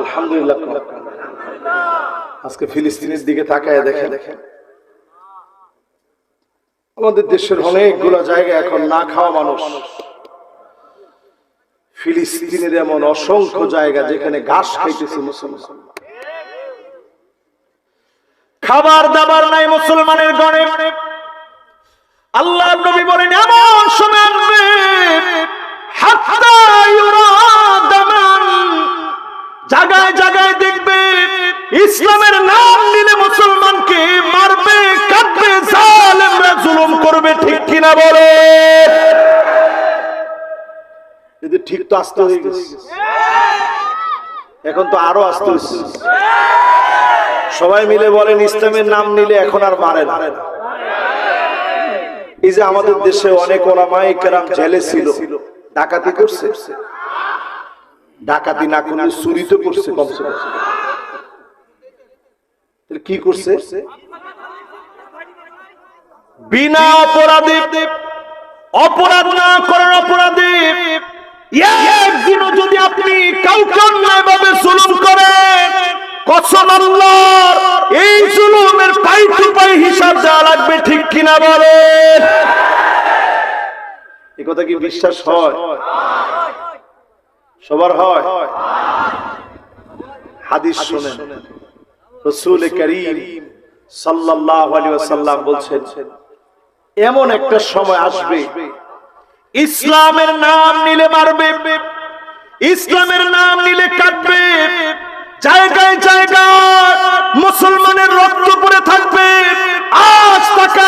আলহামদুলিল্লাহ। আজকে ফিলিস্তিনের দিকে তাকায় দেখে দেখে আমাদের দেশের অনেকগুলো জায়গা এখন না খাওয়া মানুষ। ফিলিস্তিনের এমন অসংখ্য জায়গা যেখানে ঘাস খাইতেছে মুসলমান। খাবার দাবার নাই মুসলমানের গণে। আল্লাহ নবী বলেন, এমন সময় আসবে, হাত্তা ইউরা জায়গায় জায়গায় দেখবে ইসলামের নাম নিলে মুসলমানকে মারবে কাটবে জালেমরা জুলুম করবে, ঠিক কিনা বলে? যদি ঠিক তো আসতে হয়ে গেছে। এখন তো আরও আসতে হচ্ছে সবাই মিলে বলেন, ইসলামের নাম নিলে এখন আর মারে না। এই যে আমাদের দেশে অনেক ওলামাই কেরাম জেলে ছিল, ডাকাতি করছে। ডাকাতি না করলে চুরি তো করছে কমসে কম কি করছে? বিনা অপরাধী অপরাধ না করার অপরাধী একদিনও যদি আপনি কাউকে অন্যায় ভাবে জুলুম করেন কসম আল্লাহর এই জুলুমের পাই টু পাই হিসাব দেওয়া লাগবে ঠিক কিনা বলেন? এ কথা কি বিশ্বাস হয়? সবার হয়। হাদিস শুনেন। রসুল করিম সাল্লাল্লাহু আলাইহি ওয়াসাল্লাম বলছেন, এমন একটা সময় আসবে, ইসলামের নাম নিলে মারবে, ইসলামের নাম নিলে কাটবে জায়গায় জায়গায় মুসলমানের রক্ত পড়ে থাকবে, আজ টাকা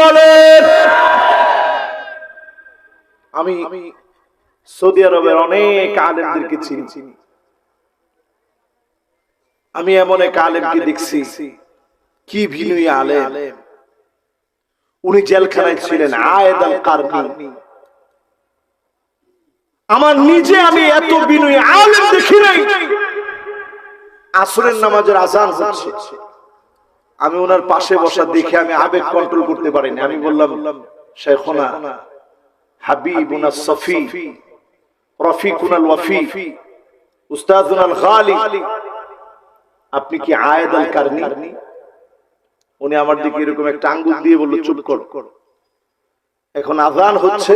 বলেন। আমি সৌদি আরবের অনেক আলেমদেরকে চিনি। আমি এমন এক আলেমকে দেখছি, কি ভিনুই আলেম। উনি জেলখানায় ছিলেন আয়েদ আল কারনি। আমার নিজে আমি এত বিনয়ী আলেম দেখি নাই। আসরের নামাজের আজান হচ্ছে। আমি ওনার পাশে বসা দেখে আমি আবেগ কন্ট্রোল করতে পারিনি। আমি বললাম শেখনা হাবিবুনা সফি রফিকুনাল ওয়াফি উস্তাদুনাল গালি আপনি কি আয়েদ আল কারনি উনি আমার দিকে এরকম একটা আঙ্গুল দিয়ে বলল চুপ কর। এখন আজান হচ্ছে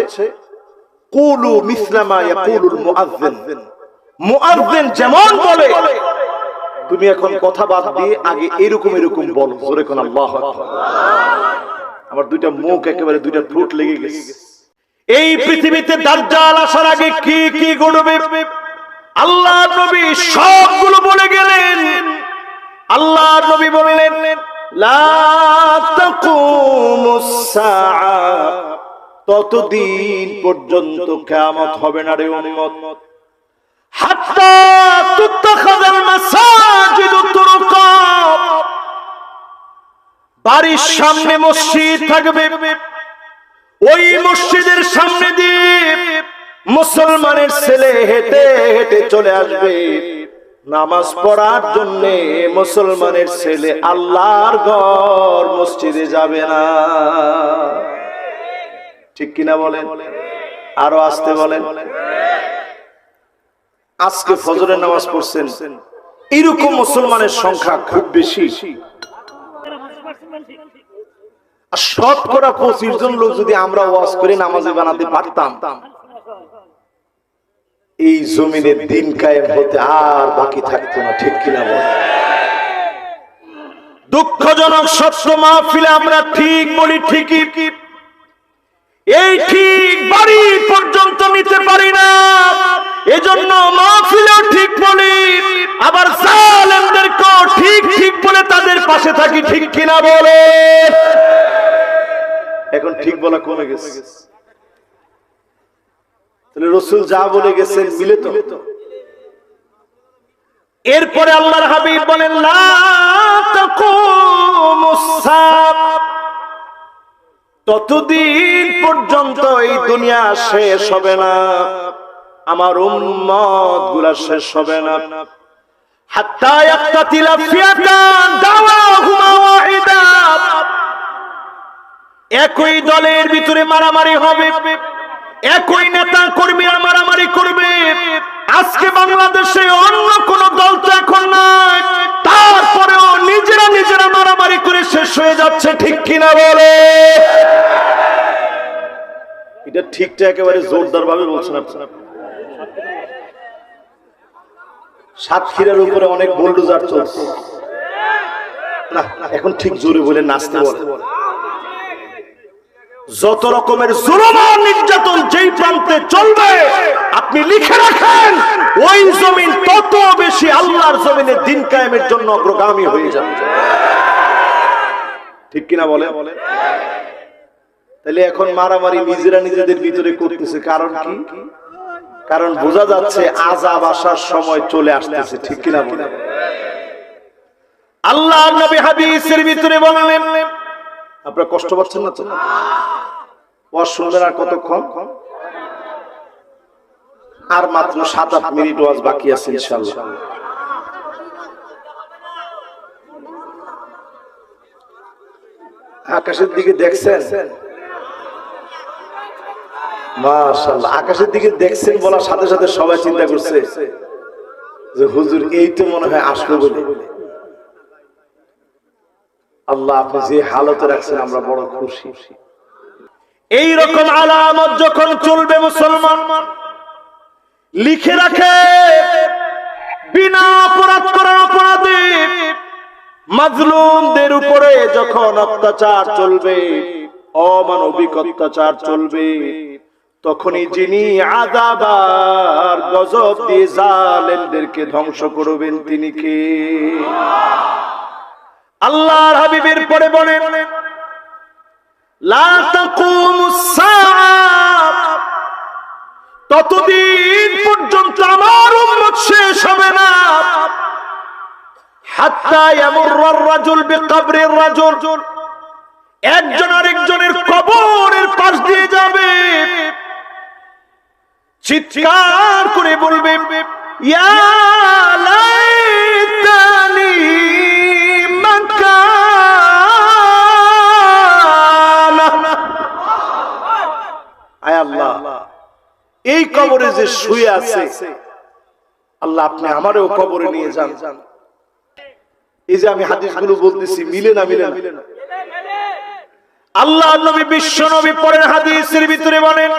কুলু মিসলামা ইয়াকুলুল মুআজ্জিন। মুআজ্জিন। যেমন বলে তুমি এখন কথা বাদ দিয়ে আগে এরকম এরকম বল। জোরে কোন আল্লাহু আমার দুইটা মুখ একেবারে দুইটা ঠোঁট লেগে গেছে। এই পৃথিবীতে দাজ্জাল আসার আগে কি কি ঘটবে? আল্লাহ নবী সবগুলো বলে গেলেন। আল্লাহ নবী বললেন ততদিন পর্যন্ত কিয়ামত হবে না রে উম্মত হাত্তা তুত্তাখাযাল মাসাজিদ তুরকা বাড়ির সামনে মসজিদ থাকবে। ওই মসজিদের সামনে মুসলমানের ছেলে হেঁটে হেঁটে চলে আসবে। নামাজ পড়ার জন্য মুসলমানের ছেলে আল্লাহর ঘর মসজিদে যাবে না। ঠিক কিনা বলেন? আরও আসতে বলেন? আজকে ফজরের নামাজ পড়ছেন। এরকম মুসলমানের সংখ্যা খুব বেশি। শতকরা পঁচিশ জন লোক যদি আমরা ওয়াজ করে নামাজে বানাতে পারতাম এই জমিনের দিন কায়েম হতে আর বাকি থাকতো না ঠিক কিনা বল? দুঃখজনক সত্য মাহফিলে আমরা ঠিক বলি ঠিকই। এই ঠিক বাড়ি পর্যন্ত নিতে পারি না এজন্য মাহফিলেও ঠিক বলি আবার জালেমদেরকেও ঠিক ঠিক বলে তাদের পাশে থাকি ঠিক কিনা বলে? এখন ঠিক বলা কমে গেছে। তাহলে রসুল যা বলে গেছেন মিলে তো? এরপরে আল্লাহর হাবিব বলেন ততদিন পর্যন্ত এই দুনিয়া শেষ হবে না। আমার উম্মতগুলা শেষ হবে না। একই দলের ভিতরে মারামারি হবে, একই নেতা কর্মীরা মারামারি করবে। আজকে বাংলাদেশে অন্য কোন দল তো এখন নাই, তারপরেও নিজেরা নিজেরা মারামারি করে শেষ হয়ে যাচ্ছে, ঠিক কিনা বলে? এটা ঠিকটা একেবারে জোরদার ভাবে বলছেন আপনারা সাতক্ষীরার উপরে অনেক বুলডোজার চলছে। এখন ঠিক জোরে বলে নাচতে বলে। যত রকমের আর নির্যাতন যেই প্রান্তে চলবে, আপনি লিখে রাখেন, ওই জমিন তত বেশি আল্লাহর জমিনে দিন কায়েমের জন্য অগ্রগামী হয়ে যাবে। ঠিক কিনা বলে তাহলে এখন মারামারি নিজেরা নিজেদের ভিতরে করতেছে, কারণ কি? কারণ বোঝা যাচ্ছে আজাব আসার সময় চলে আসতেছে, ঠিক কিনা বলে? আল্লাহ নবী হাদিসের ভিতরে বললেন, আপনারা কষ্ট পাচ্ছেন না তো? ওয়াজ শুনবেন আর কতক্ষণ? আর মাত্র সাত আট মিনিট ওয়াজ বাকি আছে ইনশাল্লাহ আকাশের দিকে দেখছেন? মাশাআল্লাহ, আকাশের দিকে দেখছেন বলার সাথে সাথে সবাই চিন্তা করছে যে হুজুর এই তো মনে হয় আসলো বলে। আল্লাহ আপনি যে হালতে রাখছেন, আমরা বড় খুশি। এই রকম আলামত যখন চলবে মুসলমান, লিখে রাখে, বিনা অপরাধ করার অপরাধী মাজলুমদের উপরে যখন অত্যাচার চলবে, অমানবিক অত্যাচার চলবে তখনই যিনি আদাবার গজব দিয়ে জালেমদেরকে ধ্বংস করবেন তিনি কে? আল্লাহর হাবিবের পরে বলেন ততদিন পর্যন্ত আমার উম্মত শেষ হবে না। হাত্তা ইয়ামুররার রাজুল বিকবরির রাজুল। একজন আরেকজনের কবরের পাশ দিয়ে যাবে। চিৎকার করে বলবে এই কবরে যে শুয়ে আছে, আল্লাহ আপনি আমারও কবরে নিয়ে যান। এই যে আমি হাদিসগুলো বলতেছি, মিলে না মিলে না। আল্লাহ নবী বিশ্ব নবী পরের হাদিসের ভিতরে বলেন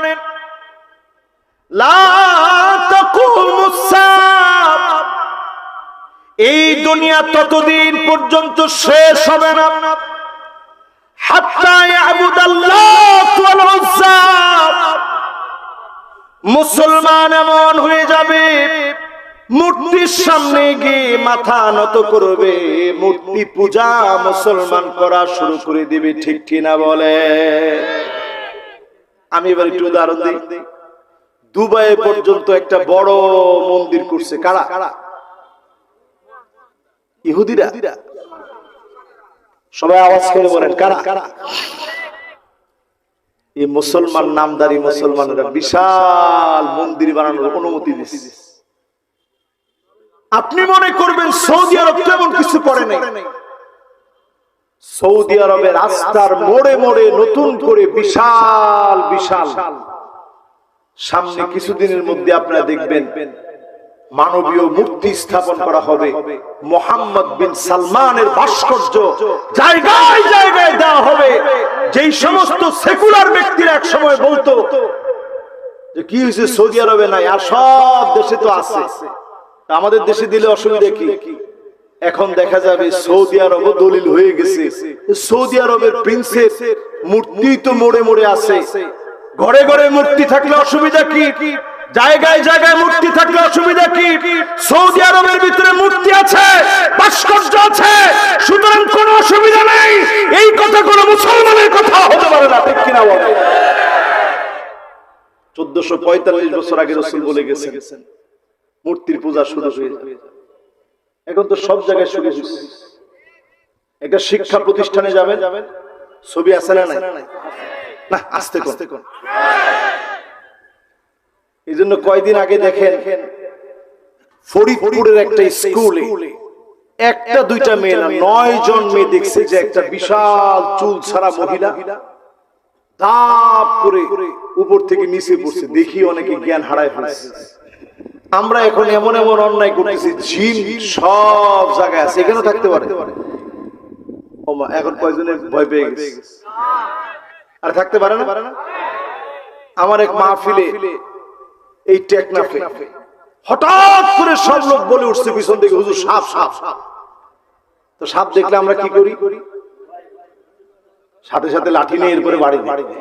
এই দুনিয়া ততদিন পর্যন্ত শেষ হবে না। মুসলমান এমন হয়ে যাবে, মূর্তির সামনে গিয়ে মাথা নত করবে, মূর্তি পূজা মুসলমান করা শুরু করে দিবে, ঠিক কিনা বলে? আমি এবার একটু উদাহরণ দিই। দুবাই পর্যন্ত একটা বড় মন্দির করছে কারা? ইহুদিরা। সবাই আওয়াজ করে বলেন, কারা? কারা এই মুসলমান নামদারি মুসলমানেরা বিশাল মন্দির বানানোর অনুমতি দিচ্ছে আপনি মনে করবেন সৌদি আরব তেমন কিছু করে নাই। সৌদি আরবের রাস্তার মোড়ে মোড়ে নতুন করে বিশাল বিশাল সামনে কিছুদিনের মধ্যে আপনারা দেখবেন মানবীয় মূর্তি স্থাপন করা হবে। মোহাম্মদ বিন সালমানের ভাস্কর্য জায়গায় জায়গায় দেওয়া হবে। যেই সমস্ত সেকুলার ব্যক্তিরা এক সময় বলতো যে কি হয়েছে সৌদি আরবে নাই আর সব দেশে তো আছে। আমাদের দেশে দিলে অসুবিধা কি? এখন দেখা যাবে সৌদি আরব দলিল হয়ে গেছে। সৌদি আরবের প্রিন্সের মূর্তি তো মোড়ে মোড়ে আছে। ঘরে ঘরে মূর্তি থাকলে অসুবিধা কি? জায়গায় জায়গায় মূর্তি থাকলে অসুবিধা কি? সৌদি আরবের ভিতরে মূর্তি আছে, ভাস্কর্য আছে, সুতরাং কোনো অসুবিধা নেই। এই কথা কোনো মুসলমানের কথা হতে পারে না, ঠিক কিনা বলে? চোদ্দশো পঁয়তাল্লিশ বছর আগে রসুল বলে গেছেন, মূর্তির পূজা শুরু হয়ে এখন তো সব জায়গায় শুরু হয়েছে। একটা শিক্ষা প্রতিষ্ঠানে যাবেন, ছবি আছে না নাই? না আসতে কোন। এই জন্য কয়দিন আগে দেখেন ফরিদপুরের একটা স্কুলে একটা দুইটা মেয়ে না নয় জন মেয়ে দেখছে যে একটা বিশাল চুল ছাড়া মহিলা। ধাপ করে উপর থেকে নিচে পড়ছে দেখি অনেকে জ্ঞান হারায় ফেলছে। আমরা এখন এমন এমন অন্যায় করতেছি জিন সব জায়গায় আছে। এখানেও থাকতে পারে। এখন কয়জনে ভয় পেয়ে গেছে? আর থাকতে পারে না? আমার এক মাহফিলে এই টেকনাফে হঠাৎ করে সব লোক বলে উঠছে পিছন থেকে হুজুর সাপ সাপ সাপ। তো সাপ দেখলে আমরা কি করি? সাথে সাথে লাঠি নিয়ে এরপরে বাড়ি দিই।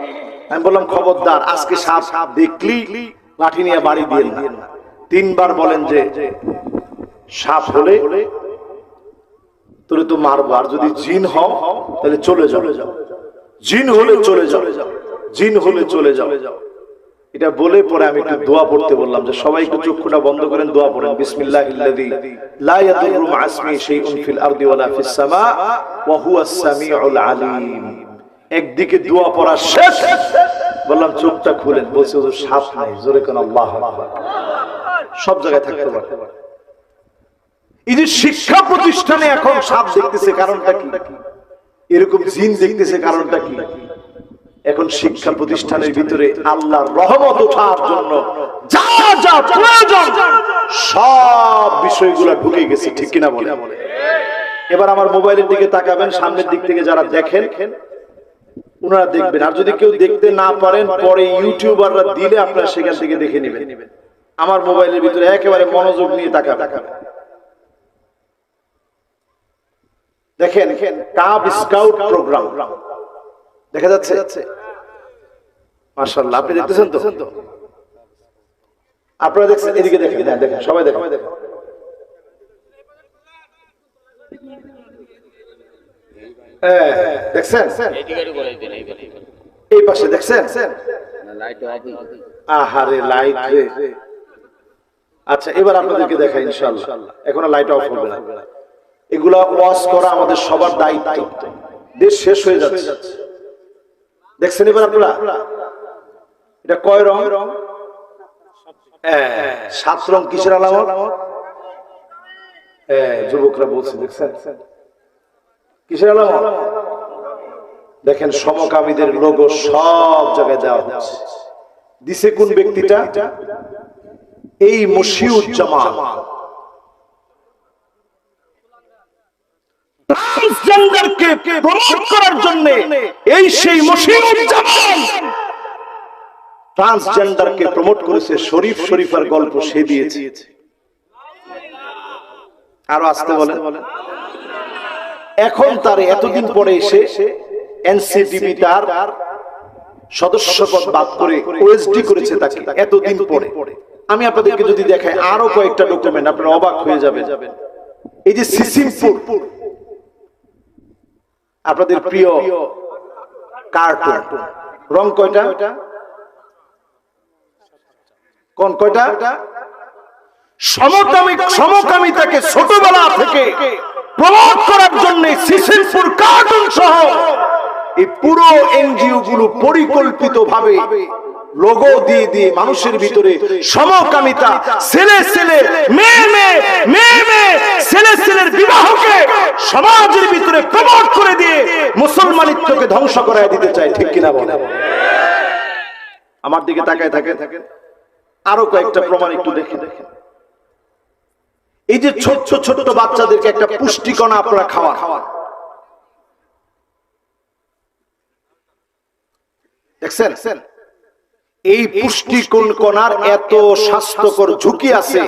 আমি বললাম খবরদার আজকে সাপ সাপ দেখলি? লাঠি নিয়ে বাড়ি দিয়ে না। তিনবার বলেন যে সাপ হলে তোরে তো মারবো আর যদি জিন হও তাহলে চলে চলে যাও। জিন হলে চলে যাও। জিন হলে চলে যাও। এটা বলে পরে আমি একটু দোয়া পড়তে বললাম যে সবাই একটু চক্ষুটা বন্ধ করেন, দোয়া পড়েন। বিসমিল্লাহিল্লাযী লা ইয়াদুররু মা ইসমি শাইউন ফিল আরদি ওয়ালা ফিস সামা ওয়া হুয়াস সামিউল আলিম। একদিকে দোয়া পড়া শেষ। বললাম, চোখটা খুলেন। বলছে, হুজুর, সাপ নাই। জোরে কোন, আল্লাহ সব জায়গায় থাকতে পারে। এই যে শিক্ষা প্রতিষ্ঠানে এখন সাপ দেখতেছে, কারণটা কি? এরকম জিন দেখতেছে কারণটা কি? এখন শিক্ষা প্রতিষ্ঠানের ভিতরে আল্লাহর রহমত ওঠার জন্য যা যা প্রয়োজন সব বিষয়গুলো ঢুকে গেছে, ঠিক কিনা বলে এবার আমার মোবাইলের দিকে তাকাবেন, সামনের দিক থেকে যারা দেখেন ওনারা দেখবেন। আর যদি কেউ দেখতে না পারেন, পরে ইউটিউবাররা দিলে আপনারা সেখান থেকে দেখে নেবেন। আমার মোবাইলের ভিতরে একেবারে মনোযোগ নিয়ে তাকাবেন। দেখেন কাব স্কাউট প্রোগ্রাম দেখা যাচ্ছে? মার্শাল্লাহ আপনি দেখতেছেন তো? আপনারা দেখছেন? এদিকে দেখেন হ্যাঁ দেখেন সবাই দেখেন। হ্যাঁ, দেখছেন? এই পাশে দেখছেন? আহারে আচ্ছা এবার আপনাদেরকে দেখা ইনশাআল্লাহ। এখন লাইট অফ হবে না। এগুলা ওয়াশ করা আমাদের সবার দায়িত্ব। দেশ শেষ হয়ে যাচ্ছে। দেখছেন এবার আপনারা? এটা কয় রং? হ্যাঁ, সাত রং কিসের আলামত? হ্যাঁ, যুবকরা বলছে দেখছেন? কিসের আলামত? দেখেন সমকামীদের লোগো সব জায়গায় দেওয়া হচ্ছে। দিছে কোন ব্যক্তিটা? এই মশিউজ্জামান। ট্রান্সজেন্ডারকে প্রমোট করার জন্য এই সেই মশিউজ্জামান ট্রান্সজেন্ডারকে প্রমোট করেছে শরীফ শরীফার গল্প সে দিয়েছে। আরও আসতে বলেন। এখন তার এতদিন পরে এসে এনসিটিভি তার সদস্যপদ বাদ করে ওএসডি করেছে তাকে, এতদিন পরে। আমি আপনাদেরকে যদি দেখাই আরও কয়েকটা ডকুমেন্ট আপনারা অবাক হয়ে যাবেন। এই যে সিসিমপুর আপনাদের প্রিয় কার্টুন। রং কয়টা? কোন কয়টা? সমকামী সমকামিতাকে ছোটবেলা থেকে প্রমোট করার জন্য সিসিমপুর কার্টুন সহ এই পুরো এনজিও গুলো পরিকল্পিত ভাবে লোগো দিয়ে দিয়ে মানুষের ভিতরে সমকামিতা ছেলে ছেলে মেয়ে মেয়ে মেয়ে মেয়ে ছেলে ছেলের বিবাহকে সমাজের ভিতরে প্রমোট করে দিয়ে মুসলমানিত্বকে ধ্বংস করায় দিতে চায়, ঠিক কিনা বলে? আমার দিকে তাকায় থাকে আরও কয়েকটা প্রমাণ একটু দেখে দেখেন। এই যে ছোট্ট ছোট্ট বাচ্চাদেরকে একটা পুষ্টিকণা আপনারা খাওয়া খাওয়া দেখছেন? এই পুষ্টিকণ কণার এত স্বাস্থ্যকর ঝুঁকি আছে।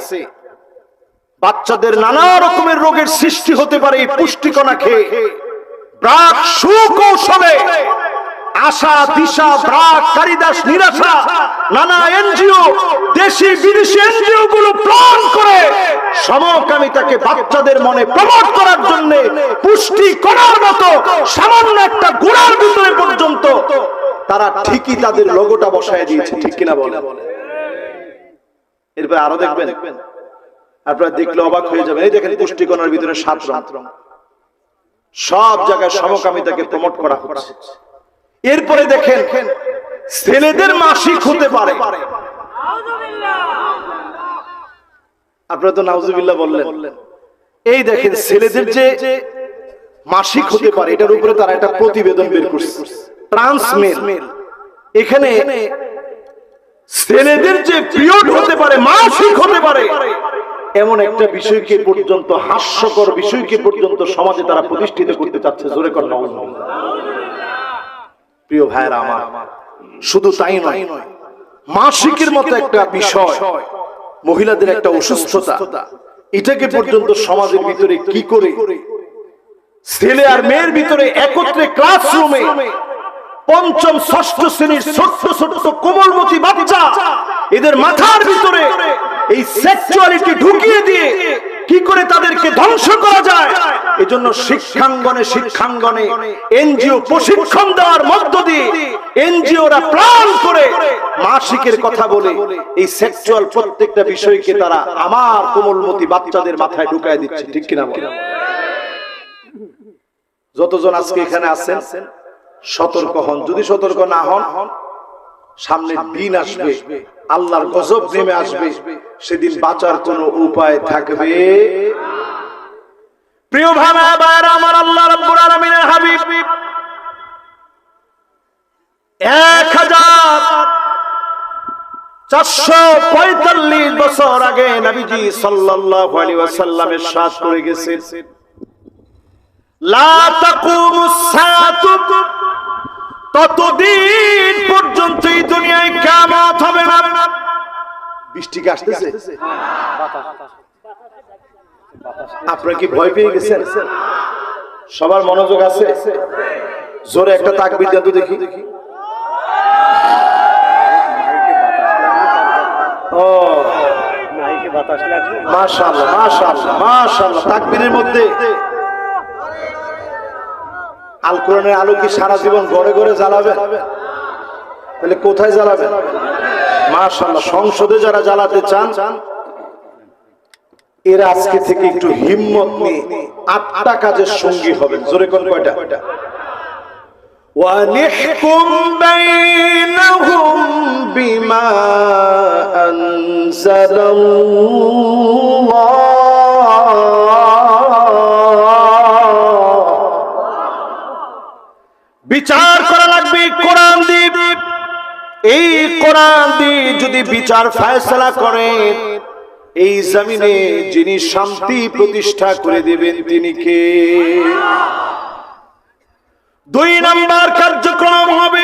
বাচ্চাদের নানা রকমের রোগের সৃষ্টি হতে পারে এই পুষ্টিকণা খেয়ে। ব্রাক সুকৌশলে, আশা, দিশা কারিদাস নিরাশা, নানা এনজিও, দেশি, বিদেশি এনজিও গুলো প্ল্যান করে সমকামিতাকে বাচ্চাদের মনে প্রমোট করার জন্য পুষ্টি করার মতো সামান্য একটা গুড়ার ভিতরে পর্যন্ত তারা ঠিকই তাদের লোগোটা বসায় দিয়েছে, ঠিক কিনা বলে এরপর আরও দেখবেন। আপনারা দেখলে অবাক হয়ে যাবেন। এই দেখেন পুষ্টিকণার ভিতরে সাত রং। সব জায়গায় সমকামিতাকে প্রমোট করা হচ্ছে। এরপরে দেখেন, ছেলেদের মাসিক হতে পারে। আপনারা তো বললেন। এই দেখেন, ছেলেদের যে মাসিক হতে পারে, এটার উপরে তারা একটা প্রতিবেদন বের করছে। ট্রান্সমেল। এখানে ছেলেদের যে পিরিয়ড হতে পারে, মাসিক হতে পারে এমন একটা বিষয়কে পর্যন্ত, হাস্যকর বিষয়কে পর্যন্ত সমাজে তারা প্রতিষ্ঠিত করতে চাচ্ছে, জোরে কর প্রিয় ভাইরা আমার, শুধু তাই নয়, মাসিকের মতো একটা বিষয়, মহিলাদের একটা অসুস্থতা, এটাকে পর্যন্ত সমাজের ভিতরে কি করে? ছেলে আর মেয়ের ভিতরে একত্রে ক্লাসরুমে পঞ্চম ষষ্ঠ শ্রেণির ছোট্ট ছোট্ট কোমলমতি বাচ্চা। এদের মাথার ভিতরে এই সেক্সুয়ালিটি ঢুকিয়ে দিয়ে কি করে তাদেরকে ধ্বংস করা যায়? এজন্য শিক্ষাঙ্গনে শিক্ষাঙ্গনে এনজিও প্রশিক্ষণ দেওয়ার মধ্য দিয়ে এনজিওরা প্ল্যান করে মাসিকের কথা বলে এই সেক্সুয়াল প্রত্যেকটা বিষয়কে তারা আমার কোমলমতি বাচ্চাদের মাথায় ঢুকায় দিচ্ছে। ঠিক কিনা? যতজন আজকে এখানে আছেন সতর্ক হন। যদি সতর্ক না হন সামনে দিন আসবে। আল্লাহর গজব নেমে আসবে। সেদিন বাঁচার কোনো উপায় থাকবে। প্রিয় আবার আমার আল্লাহ রাব্বুল আলামিনের হাবিব। বছর আগে নবীজি সাল্লাল্লাহু আলাইহি ওয়াসাল্লামের সাথ করে গেছেন। সাআতু ততদিন পর্যন্ত এই দুনিয়ায় কিয়ামত হবে না। বৃষ্টি কি আসতেছে? আপনারা কি ভয় পেয়ে গেছেন? সবার মনোযোগ আছে? জোরে একটা তাকবীর দেন তো দেখি। ও। মাশাআল্লাহ মাশাআল্লাহ মাশাআল্লাহ, তাকবীরের মধ্যে আল কোরআনের আলো কি সারা জীবন ঘরে ঘরে জ্বালাবে তাহলে কোথায় জ্বালাবে মাশাআল্লাহ সংসদে যারা জ্বালাতে চান এরা আজকে থেকে একটু হিম্মত নিয়ে আটটা কাজের সঙ্গী হবেন জোরে কোন কয়টা ونحكم بينهم بما أنزل الله এই কোরআন দিয়ে যদি বিচার ফয়সলা করে, এই জমিনে যিনি শান্তি প্রতিষ্ঠা করে দেবেন তিনি কে? দুই নাম্বার কার্যক্রম হবে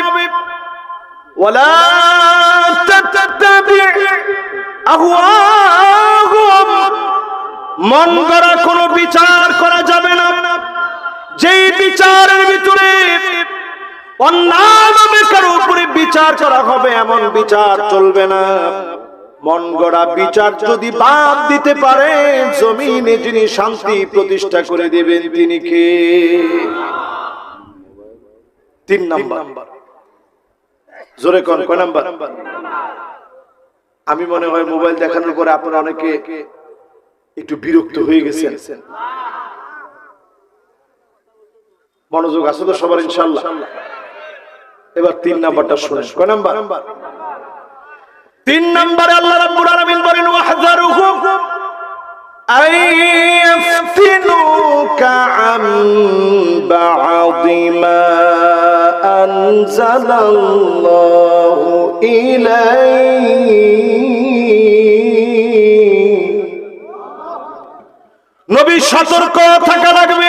মন গড়া কোনো বিচার করা যাবে না। যেই বিচারের ভিতরে অন্যান্য কারও বিচার করা হবে, এমন বিচার চলবে না। মন গড়া বিচার যদি বাদ দিতে পারে জমিনে যিনি শান্তি প্রতিষ্ঠা করে দেবেন, তিনি কে? তিন নাম্বার। জোরে কন, কয় নাম্বার? আমি মনে হয় মোবাইল দেখানোর পরে আপনারা অনেকে একটু বিরক্ত হয়ে গেছেন। মনোযোগ আছে তো সবার, ইনশাল্লাহ। এবার তিন নাম্বারটা শুনেন। কয় নাম্বার। তিন নাম্বারে আল্লাহ রাব্বুল আলামিন বলেন ওয়াহজারুহু নবী সতর্ক থাকা লাগবে।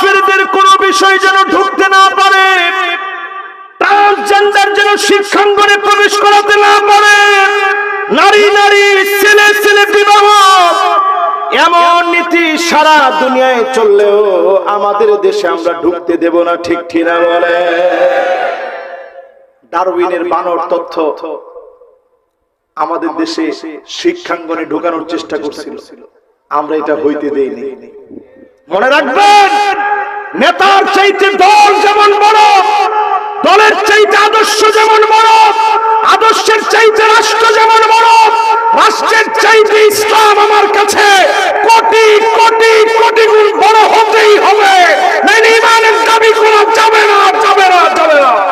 কাফেরদের কোন বিষয় যেন ঢুকতে না পারে, ট্রান্সজেন্ডার যেন শিক্ষাঙ্গনে প্রবেশ করাতে না পারে, নারী নারী, ছেলে ছেলে, বিবাহ, এমন নীতি সারা দুনিয়ায় চললেও আমাদের দেশে আমরা ঢুকতে দেব না, ঠিক ঠিনা বলে। ডারউইনের বানর তথ্য আমাদের দেশে শিক্ষাঙ্গনে ঢোকানোর চেষ্টা করছিল। আমরা এটা হইতে দেইনি। মনে রাখবেন, নেতার চাইতে দল যেমন বড়, দলের চাইতে আদর্শ যেমন বড়, আদর্শের চাইতে রাষ্ট্র যেমন বড়, রাষ্ট্রের চাইতে ইসলাম আমার কাছে কোটি কোটি কোটি গুণ বড় হতেই হবে। ইমানের দাবি করা যাবে না যাবে না যাবে না।